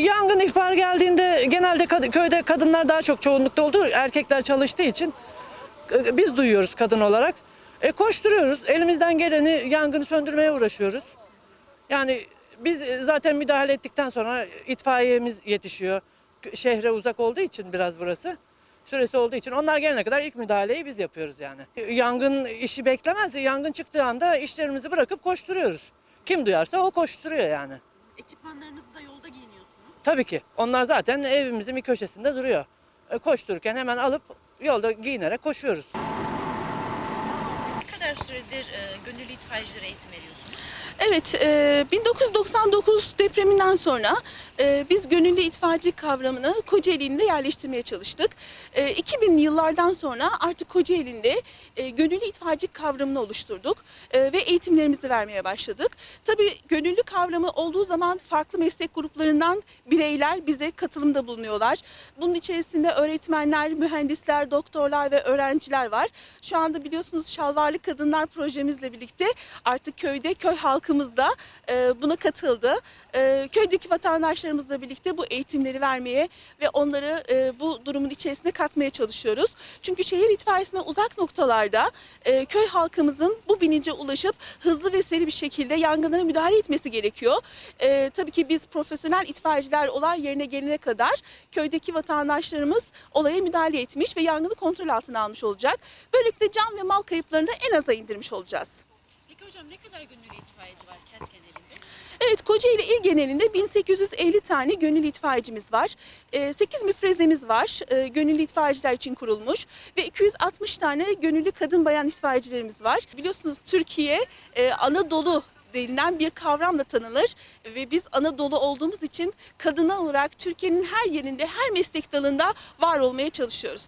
Yangın ihbarı geldiğinde genelde kad- köyde kadınlar daha çok çoğunlukta olduğu erkekler çalıştığı için e, biz duyuyoruz kadın olarak. E, koşturuyoruz. Elimizden geleni yangını söndürmeye uğraşıyoruz. Yani biz e, zaten müdahale ettikten sonra itfaiyemiz yetişiyor. Şehre uzak olduğu için biraz burası. Süresi olduğu için onlar gelene kadar ilk müdahaleyi biz yapıyoruz yani. E, Yangın işi beklemez. Yangın çıktığı anda işlerimizi bırakıp koşturuyoruz. Kim duyarsa o koşturuyor yani. Ekipmanlarınızı da yolda giyiniyorsunuz. Tabii ki. Onlar zaten evimizin bir köşesinde duruyor. E, Koştururken hemen alıp yolda giyinerek koşuyoruz. Süredir e, gönüllü itfaiyecilere eğitim veriyorsunuz? Evet, e, 1999 depreminden sonra e, biz gönüllü itfaiyeci kavramını Kocaeli'nde yerleştirmeye çalıştık. E, 2000'li yıllardan sonra artık Kocaeli'nde e, gönüllü itfaiyeci kavramını oluşturduk e, ve eğitimlerimizi vermeye başladık. Tabii gönüllü kavramı olduğu zaman farklı meslek gruplarından bireyler bize katılımda bulunuyorlar. Bunun içerisinde öğretmenler, mühendisler, doktorlar ve öğrenciler var. Şu anda biliyorsunuz Şalvarlı Kadınlar projemizle birlikte artık köyde, köy halkımız da e, buna katıldı. E, köydeki vatandaşlarımızla birlikte bu eğitimleri vermeye ve onları e, bu durumun içerisine katmaya çalışıyoruz. Çünkü şehir itfaiyesine uzak noktalarda e, köy halkımızın bu bilince ulaşıp hızlı ve seri bir şekilde yangınlara müdahale etmesi gerekiyor. E, tabii ki biz profesyonel itfaiyeciler olay yerine gelene kadar köydeki vatandaşlarımız olaya müdahale etmiş ve yangını kontrol altına almış olacak. Böylelikle can ve mal kayıplarını en aza indirmiş olacağız. Peki hocam ne kadar gönüllü itfaiyeci var kent genelinde? Evet Kocaeli il genelinde 1850 tane gönüllü itfaiyecimiz var. 8 müfrezemiz var e, gönüllü itfaiyeciler için kurulmuş ve 260 tane gönüllü kadın bayan itfaiyecilerimiz var. Biliyorsunuz Türkiye e, Anadolu denilen bir kavramla tanınır ve biz Anadolu olduğumuz için kadınlar olarak Türkiye'nin her yerinde her meslek dalında var olmaya çalışıyoruz.